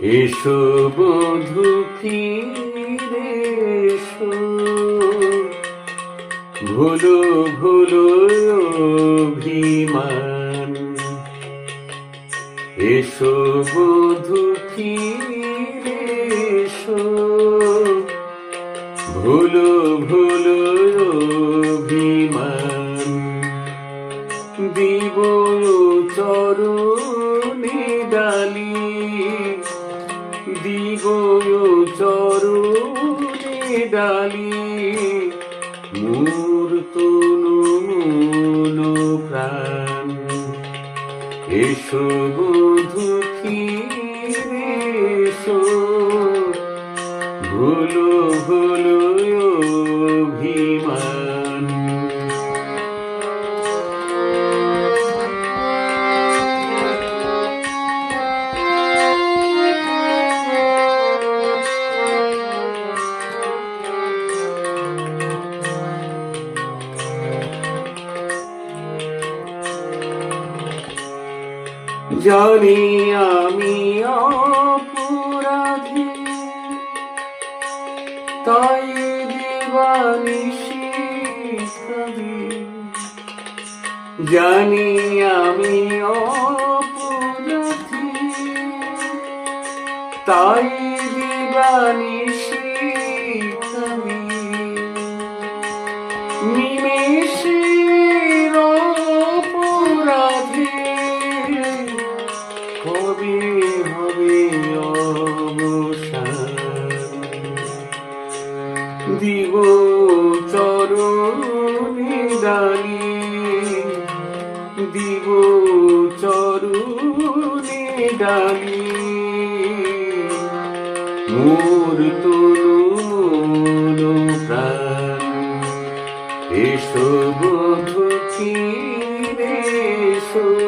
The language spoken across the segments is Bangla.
এসো বধু ফিরে এসো। ভুলো ভুলো অভিমান। এসো বধু ফিরে এসো। ভুলো ভুলো ডালি মূর্ত মন প্রাণ। এসো বধু ফিরে ভুলো ভুলো জানি আমি অপরাধী। তাই দিবানিশি জানি আমি অপরাধী। তাই দিবানিশি হবে অবসান দিব চরণে ডালি দিব চরণে ডালি মোর প্রাণ এসো বধু ফিরে এসো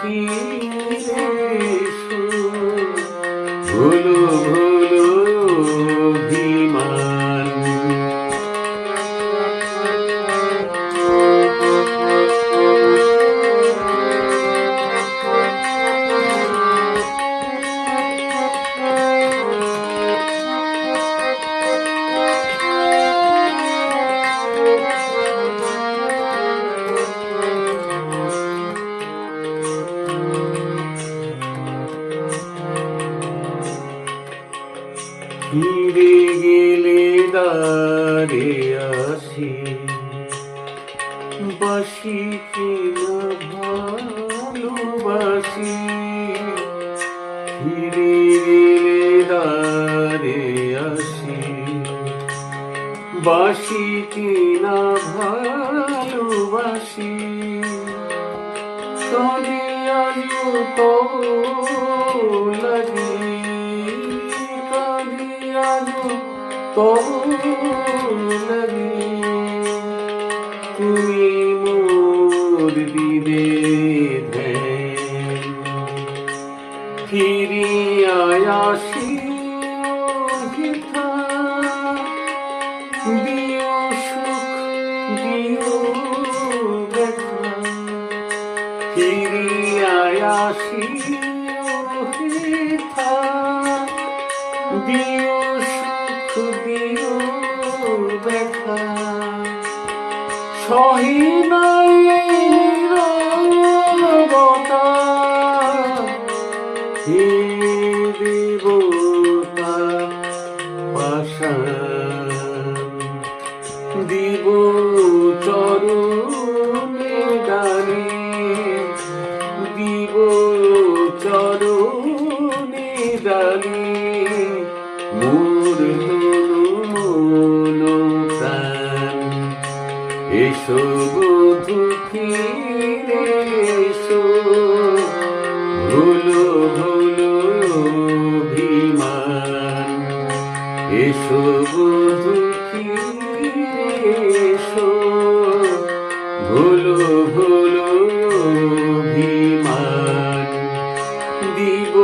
ফিরে দাঁড়ে আসি। বাসি কিনা ভালোবাসি। ফিরে গেলে দাঁড়ে আসি। বাসি কিনা ভালোবাসি। আজ তো লাগি তো লাগি তুমি মোর দিবে ধ্যান ফিরিয়া আসি দিও সুখ দিও ব্যথা ফিরিয়া আসি ব্যথা সহিনাই ভুলো ভুলো অভিমান দিব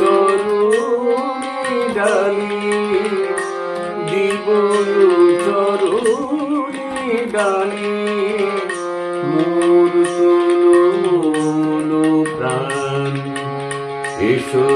চরণে ডালি। দিব চরণে ডালি। মোর তোলো মন প্রাণ এসো